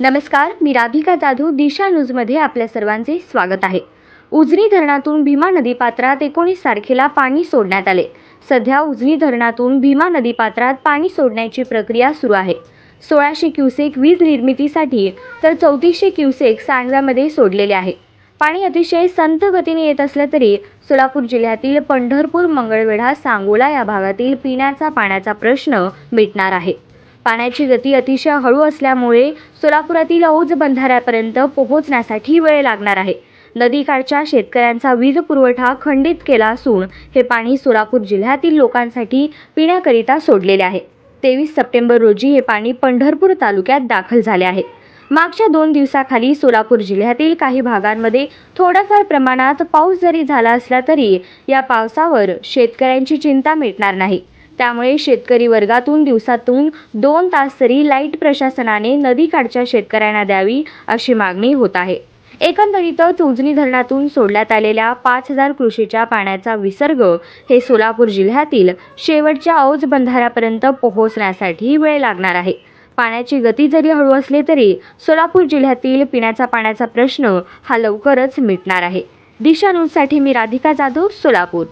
नमस्कार मी राधिका जाधव दिशा न्यूजमध्ये आपल्या सर्वांचे स्वागत आहे. उजनी धरणातून भीमा नदी पात्रात एकोणीस तारखेला पाणी सोडण्यात आले. सध्या उजनी धरणातून भीमा नदी पात्रात पाणी सोडण्याची प्रक्रिया सुरू आहे. सोळाशे क्युसेक वीज निर्मितीसाठी तर चौतीसशे क्युसेक सांडव्यामध्ये सोडलेले आहे. पाणी अतिशय संत गतीने येत असलं तरी सोलापूर जिल्ह्यातील पंढरपूर मंगळवेढा सांगोला या भागातील पिण्याचा पाण्याचा प्रश्न मिटणार आहे. पाण्याची गती अतिशय हळू असल्यामुळे सोलापुरातील औज बंधाऱ्यापर्यंत पोहोचण्यासाठी वेळ लागणार आहे. नदीकाठच्या शेतकऱ्यांचा वीज पुरवठा खंडित केला असून हे पाणी सोलापूर जिल्ह्यातील लोकांसाठी पिण्याकरिता सोडलेले आहे. तेवीस सप्टेंबर रोजी हे पाणी पंढरपूर तालुक्यात दाखल झाले आहे. मागच्या दोन दिवसाखाली सोलापूर जिल्ह्यातील काही भागांमध्ये थोड्याफार प्रमाणात पाऊस जरी झाला असला तरी या पावसावर शेतकऱ्यांची चिंता मिटणार नाही. त्यामुळे शेतकरी वर्गातून दिवसातून दोन तास तरी लाइट प्रशासनाने नदीकाठच्या शेतकऱ्यांना द्यावी अशी मागणी होत आहे. एकंदरीतच उजनी धरणातून सोडण्यात आलेल्या पाच हजार कृषीच्या पाण्याचा विसर्ग हे सोलापूर जिल्ह्यातील शेवटच्या औज बंधाऱ्यापर्यंत पोहोचण्यासाठी वेळ लागणार आहे. पाण्याची गती जरी हळू असली तरी सोलापूर जिल्ह्यातील पिण्याचा पाण्याचा प्रश्न हा लवकरच मिटणार आहे. दिशा न्यूजसाठी मी राधिका जाधव सोलापूर.